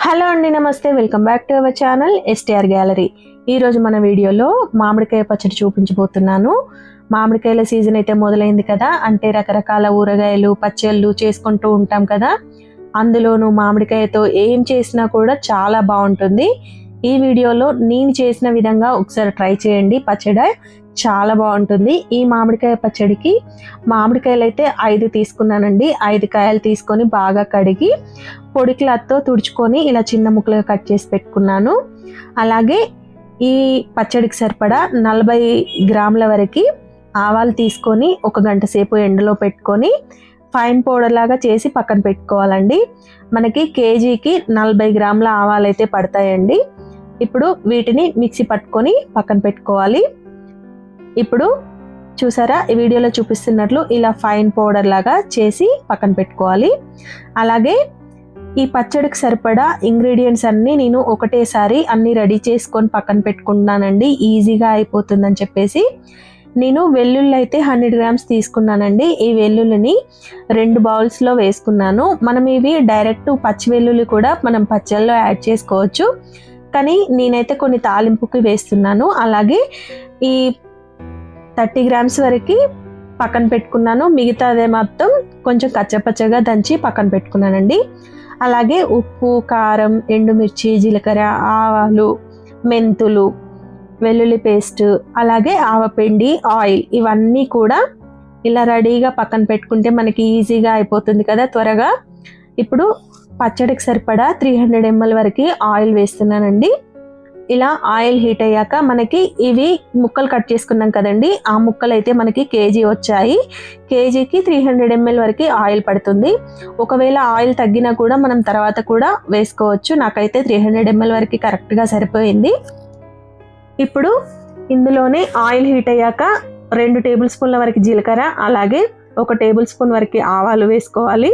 Hello అండి నమస్తే. Welcome back to our channel STR gallery. ఈరోజు మన వీడియోలో మామిడికాయ పచ్చడి చూపించబోతున్నాను. మామిడికాయల సీజన్ అయితే మొదలైంది కదా అంటే రకరకాల ఊరగాయలు పచ్చళ్ళు చేసుకుంటూ ఉంటాం కదా. అందులోనూ మామిడికాయతో ఏం చేసినా కూడా చాలా బాగుంటుంది. ఈ వీడియోలో నేను చేసిన విధంగా ఒకసారి ట్రై చేయండి పచ్చడి. చాలా బాగుంటుంది. ఈ మామిడికాయ పచ్చడికి మామిడికాయలు అయితే ఐదు తీసుకున్నానండి. ఐదు కాయలు తీసుకొని బాగా కడిగి పొడి క్లాత్తో తుడుచుకొని ఇలా చిన్న ముక్కలుగా కట్ చేసి పెట్టుకున్నాను. అలాగే ఈ పచ్చడికి సరిపడా నలభై గ్రాముల వరకు ఆవాలు తీసుకొని ఒక గంట సేపు ఎండలో పెట్టుకొని ఫైన్ పౌడర్ లాగా చేసి పక్కన పెట్టుకోవాలండి. మనకి కేజీకి నలభై గ్రాముల ఆవాలు అయితే పడతాయండి. ఇప్పుడు వీటిని మిక్సీ పట్టుకొని పక్కన పెట్టుకోవాలి. ఇప్పుడు చూసారా ఈ వీడియోలో చూపిస్తున్నట్లు ఇలా ఫైన్ పౌడర్ లాగా చేసి పక్కన పెట్టుకోవాలి. అలాగే ఈ పచ్చడికి సరిపడా ఇంగ్రీడియంట్స్ అన్నీ నేను ఒకటేసారి అన్నీ రెడీ చేసుకొని పక్కన పెట్టుకున్నానండి. ఈజీగా అయిపోతుందని చెప్పేసి నేను వెల్లుల్లి అయితే హండ్రెడ్ గ్రామ్స్ తీసుకున్నానండి. ఈ వెల్లుల్లిని రెండు బౌల్స్లో వేసుకున్నాను. మనం ఇవి డైరెక్ట్ పచ్చి వెల్లుల్లి కూడా మనం పచ్చళ్ళలో యాడ్ చేసుకోవచ్చు. కానీ నేనైతే కొన్ని తాలింపుకి వేస్తున్నాను. అలాగే ఈ థర్టీ గ్రామ్స్ వరకు పక్కన పెట్టుకున్నాను. మిగతాదే మొత్తం కొంచెం కచ్చపచ్చగా దంచి పక్కన పెట్టుకున్నానండి. అలాగే ఉప్పు కారం ఎండుమిర్చి జీలకర్ర ఆవాలు మెంతులు వెల్లుల్లి పేస్ట్ అలాగే ఆవపిండి ఆయిల్ ఇవన్నీ కూడా ఇలా రెడీగా పక్కన పెట్టుకుంటే మనకి ఈజీగా అయిపోతుంది కదా త్వరగా. ఇప్పుడు పచ్చడికి సరిపడా త్రీ హండ్రెడ్ ఎంఎల్ వరకు ఆయిల్ వేస్తున్నానండి. ఇలా ఆయిల్ హీట్ అయ్యాక మనకి ఇవి ముక్కలు కట్ చేసుకున్నాం కదండి. ఆ ముక్కలు అయితే మనకి కేజీ వచ్చాయి. కేజీకి త్రీ హండ్రెడ్ ఎంఎల్ వరకు ఆయిల్ పడుతుంది. ఒకవేళ ఆయిల్ తగ్గినా కూడా మనం తర్వాత కూడా వేసుకోవచ్చు. నాకైతే త్రీ హండ్రెడ్ ఎంఎల్ వరకు కరెక్ట్గా సరిపోయింది. ఇప్పుడు ఇందులోనే ఆయిల్ హీట్ అయ్యాక రెండు టేబుల్ స్పూన్ల వరకు జీలకర్ర అలాగే ఒక టేబుల్ స్పూన్ వరకు ఆవాలు వేసుకోవాలి.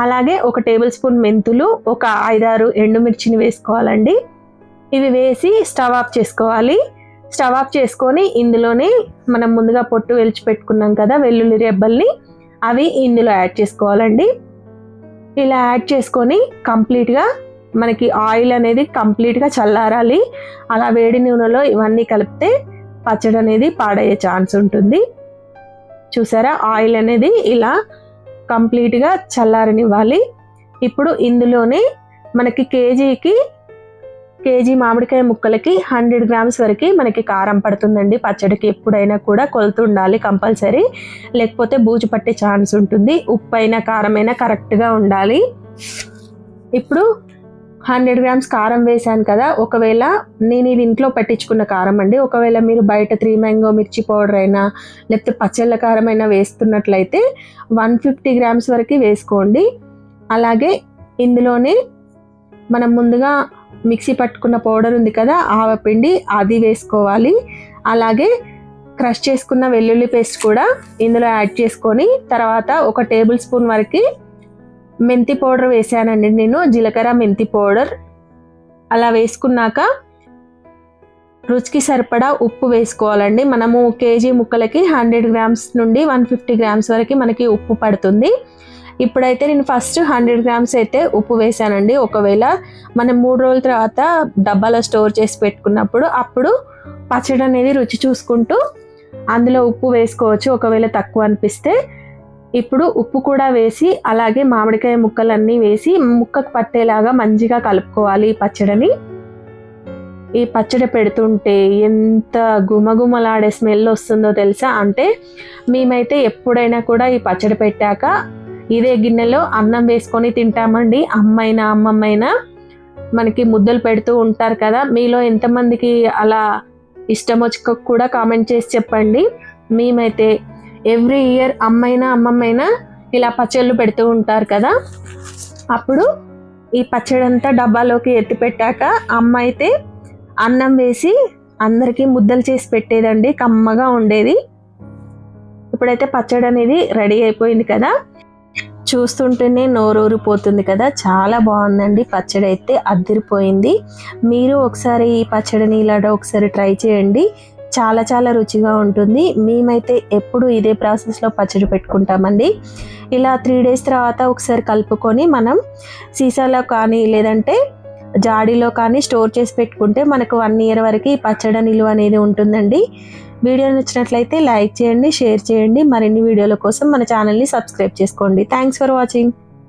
అలాగే ఒక టేబుల్ స్పూన్ మెంతులు ఒక ఐదారు ఎండుమిర్చిని వేసుకోవాలండి. ఇవి వేసి స్టవ్ ఆఫ్ చేసుకోవాలి. స్టవ్ ఆఫ్ చేసుకొని ఇందులోనే మనం ముందుగా పొట్టు వెలిచి పెట్టుకున్నాం కదా వెల్లుల్లి రెబ్బల్ని అవి ఇందులో యాడ్ చేసుకోవాలండి. ఇలా యాడ్ చేసుకొని కంప్లీట్గా మనకి ఆయిల్ అనేది కంప్లీట్గా చల్లారాలి. అలా వేడి నూనెలో ఇవన్నీ కలిపితే పచ్చడి అనేది పాడయ్యే ఛాన్స్ ఉంటుంది. చూసారా? ఆయిల్ అనేది ఇలా కంప్లీట్గా చల్లారనివ్వాలి. ఇప్పుడు ఇందులోనే మనకి కేజీకి కేజీ మామిడికాయ ముక్కలకి హండ్రెడ్ గ్రామ్స్ వరకు మనకి కారం పడుతుందండి. పచ్చడికి ఎప్పుడైనా కూడా కొలుతు ఉండాలి కంపల్సరీ. లేకపోతే బూజు పట్టే ఛాన్స్ ఉంటుంది. ఉప్పు అయినా కారమైనా కరెక్ట్గా ఉండాలి. ఇప్పుడు హండ్రెడ్ గ్రామ్స్ కారం వేసాను కదా. ఒకవేళ నేను ఇది ఇంట్లో పట్టించుకున్న కారం అండి. ఒకవేళ మీరు బయట త్రీ మ్యాంగో మిర్చి పౌడర్ అయినా లేకపోతే పచ్చళ్ళ కారం అయినా వేస్తున్నట్లయితే వన్ ఫిఫ్టీ గ్రామ్స్ వరకు వేసుకోండి. అలాగే ఇందులోనే మనం ముందుగా మిక్సీ పట్టుకున్న పౌడర్ ఉంది కదా ఆవపిండి అది వేసుకోవాలి. అలాగే క్రష్ చేసుకున్న వెల్లుల్లి పేస్ట్ కూడా ఇందులో యాడ్ చేసుకొని తర్వాత ఒక టేబుల్ స్పూన్ వరకు మెంతి పౌడర్ వేసానండి నేను జీలకర్ర మెంతి పౌడర్. అలా వేసుకున్నాక రుచికి సరిపడా ఉప్పు వేసుకోవాలండి. మనము కేజీ ముక్కలకి హండ్రెడ్ గ్రామ్స్ నుండి వన్ ఫిఫ్టీ గ్రామ్స్ వరకు మనకి ఉప్పు పడుతుంది. ఇప్పుడైతే నేను ఫస్ట్ హండ్రెడ్ గ్రామ్స్ అయితే ఉప్పు వేసానండి ఒకవేళ మనం మూడు రోజుల తర్వాత డబ్బాలో స్టోర్ చేసి పెట్టుకున్నప్పుడు అప్పుడు పచ్చడి అనేది రుచి చూసుకుంటూ అందులో ఉప్పు వేసుకోవచ్చు. ఒకవేళ తక్కువ అనిపిస్తే ఇప్పుడు ఉప్పు కూడా వేసి అలాగే మామిడికాయ ముక్కలన్నీ వేసి ముక్కకు పట్టేలాగా మంచిగా కలుపుకోవాలి ఈ పచ్చడిని. ఈ పచ్చడి పెడుతుంటే ఎంత గుమగుమలాడే స్మెల్ వస్తుందో తెలుసా? అంటే మేమైతే ఎప్పుడైనా కూడా ఈ పచ్చడి పెట్టాక ఇదే గిన్నెలో అన్నం వేసుకొని తింటామండి. అమ్మైనా అమ్మమ్మైనా మనకి ముద్దలు పెడుతూ ఉంటారు కదా. మీలో ఎంతమందికి అలా ఇష్టం వచ్చి కూడా కామెంట్ చేసి చెప్పండి. మేమైతే ఎవ్రీ ఇయర్ అమ్మైనా అమ్మమ్మైనా ఇలా పచ్చళ్ళు పెడుతూ ఉంటారు కదా. అప్పుడు ఈ పచ్చడంతా డబ్బాలోకి ఎత్తి పెట్టాక అమ్మ అయితే అన్నం వేసి అందరికీ ముద్దలు చేసి పెట్టేదండి. కమ్మగా ఉండేది. ఇప్పుడైతే పచ్చడి అనేది రెడీ అయిపోయింది కదా. చూస్తుంటేనే నోరూరిపోతుంది కదా. చాలా బాగుందండి. పచ్చడి అయితే అద్దరిపోయింది. మీరు ఒకసారి ఈ పచ్చడిని ఇలాడ ఒకసారి ట్రై చేయండి. చాలా చాలా రుచిగా ఉంటుంది. మేమైతే ఎప్పుడు ఇదే ప్రాసెస్లో పచ్చడి పెట్టుకుంటామండి. ఇలా త్రీ డేస్ తర్వాత ఒకసారి కలుపుకొని మనం సీసాలో కానీ లేదంటే జాడీలో కానీ స్టోర్ చేసి పెట్టుకుంటే మనకు వన్ ఇయర్ వరకు ఈ పచ్చడి నిలువ అనేది ఉంటుందండి. వీడియో నచ్చినట్లయితే లైక్ చేయండి షేర్ చేయండి. మరిన్ని వీడియోల కోసం మన ఛానల్ని సబ్స్క్రైబ్ చేసుకోండి. Thanks for watching